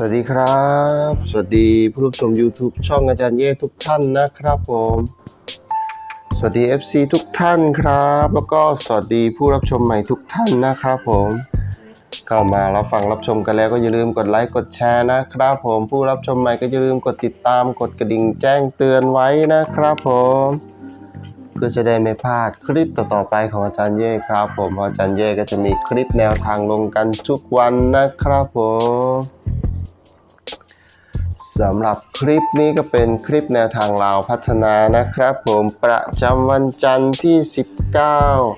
สวัสดีครับ สวัสดีผู้รับชม YouTube ช่องอาจารย์เย่ทุกท่านนะครับผม สวัสดี FC ทุกท่านครับ แล้วก็สวัสดีผู้รับชมใหม่ทุกท่านนะครับผมเข้ามารับฟังรับชมกันแล้วก็อย่าลืมกดไลค์กดแชร์นะครับผมผู้รับชมใหม่ก็อย่าลืมกดติดตามกดกระดิ่งแจ้งเตือนไว้นะครับผมเพื่อจะได้ไม่พลาดคลิปต่อๆไปของอาจารย์เย่ครับผมอาจารย์เย่ก็จะมีคลิปแนวทางลงกันทุกวันนะครับผม สำหรับคลิปนี้ก็เป็นคลิปแนวทางลาวพัฒนานะครับ ผมประจำวันจันทร์ที่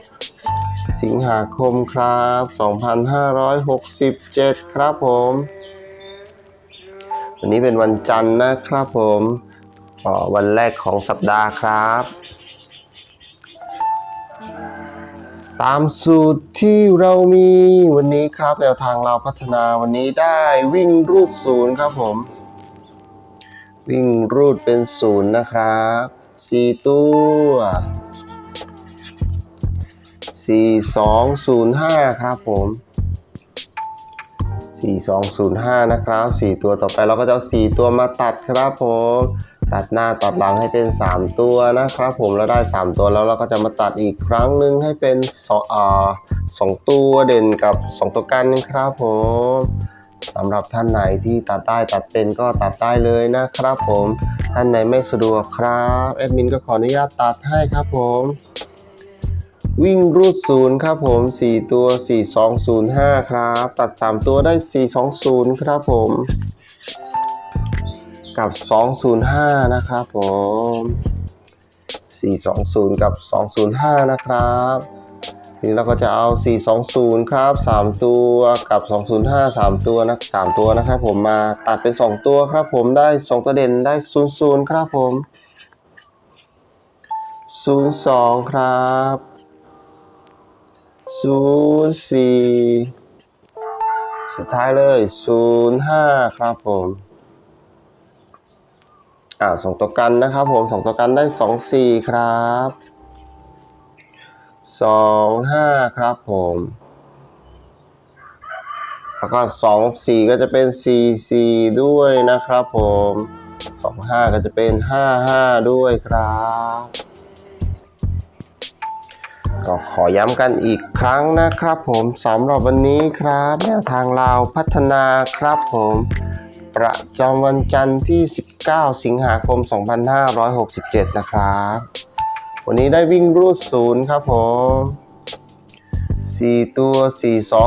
19 สิงหาคมครับ 2567 ครับผม วันนี้เป็นวันจันทร์นะครับผมวันแรกของสัปดาห์ครับ ตามสูตรที่เรามีวันนี้ครับแนวทางเราพัฒนาวันนี้ได้วิ่งรูดศูนย์ครับผม วิ่งรูดเป็นศูนย์นะครับสี่ตัวสี่สองศูนย์ห้าครับผมสี่สองศูนย์ห้านะครับสี่ตัวต่อไปเราก็จะเอาสี่ตัวมาตัดครับผมตัดหน้าตัดหลังให้เป็นสามตัวนะครับผมแล้วได้สามตัวแล้วเราก็จะมาตัดอีกครั้งหนึ่งให้เป็นสองอ่าสองตัวเด่นกับสองตัวกันครับผม สำหรับท่านไหนที่ตัดได้ตัดเป็นก็ตัดได้เลยนะครับผมท่านไหนไม่สะดวกครับแอดมินก็ขออนุญาตตัดให้ครับผมวิ่งรูดศูนย์ครับผม 4 ตัว 4205 ครับ ตัด 3 ตัวได้ 420 ครับผม กับ 205 นะครับผม 420 กับ 205 นะครับ นี้เราก็จะเอา 420 ครับ 3 ตัวกับ 205 3 ตัวนะ3ตัวนะครับผมมาตัดเป็น 2 ตัวครับผมได้ 2 ตัวเด่นได้ 00 ครับผม 02 ครับ 04 สุดท้ายเลย 05 ครับผมอ่าสองตัวกันนะครับผมสองตัวกันได้ 24 ครับ สองห้าครับผม แล้วก็สองสี่ก็จะเป็นสี่สี่ด้วยนะครับผมสองห้าก็จะเป็นห้าห้าด้วยครับก็ขอย้ำกันอีกครั้งนะครับผมสำหรับวันนี้ครับแนวทางลาวพัฒนาครับผม ประจำวันจันทร์ที่ 19 สิงหาคม 2567 นะครับ วันนี้ได้วิ่งรูดศูนย์ครับผม4ตัว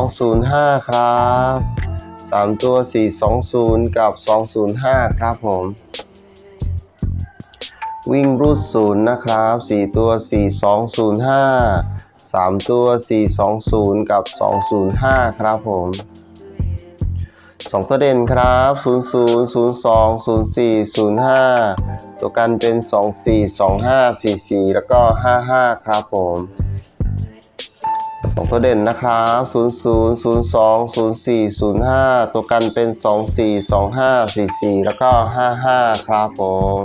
4205ครับ3ตัว420กับ205ครับผมวิ่งรูดศูนย์นะครับ4ตัว4205 3ตัว420กับ205ครับผม สองตัวเด่นครับ 0 0 0 2 0 4 0 5 ตัวกันเป็น 2 4 2 5 4 4 แล้วก็ 55 ครับผมสองตัวเด่นนะครับ 0 0 0 2 0 4 0 5 ตัวกันเป็น 2 4 2 5 4 4 แล้วก็ 55 ครับผม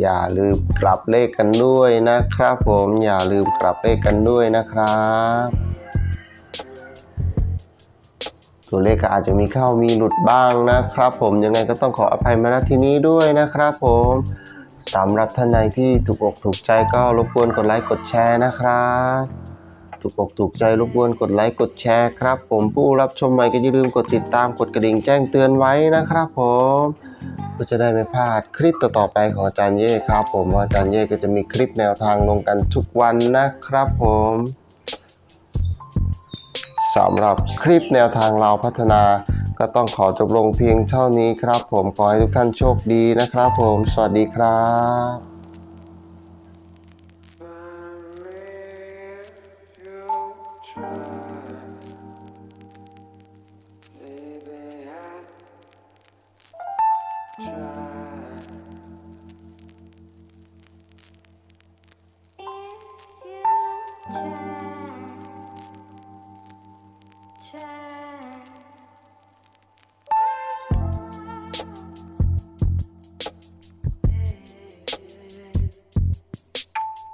อย่าลืมกลับเลขกันด้วยนะครับผม อย่าลืมกลับเลขกันด้วยนะครับ ตัวเลขก็อาจจะมีเข้ามีหลุดบ้างนะครับ ผมยังไงก็ต้องขออภัยมาณที่นี้ด้วยนะครับ ผมสำหรับท่านใดที่ถูกอกถูกใจก็รบกวนกดไลค์กดแชร์นะครับถูกอกถูกใจรบกวนกดไลค์กดแชร์ครับ ผมผู้รับชมใหม่ก็อย่าลืมกดติดตามกดกระดิ่งแจ้งเตือนไว้นะครับ ผมเพื่อจะได้ไม่พลาดคลิปต่อๆไปของอาจารย์เย่ครับ ผมอาจารย์เย่ก็จะมีคลิปแนวทางลงกันทุกวันนะครับ ผม สำหรับคลิปแนวทางเราพัฒนา ก็ต้องขอจบลงเพียงเท่านี้ครับ ผมขอให้ทุกท่านโชคดีนะครับ ผมสวัสดีครับ Check.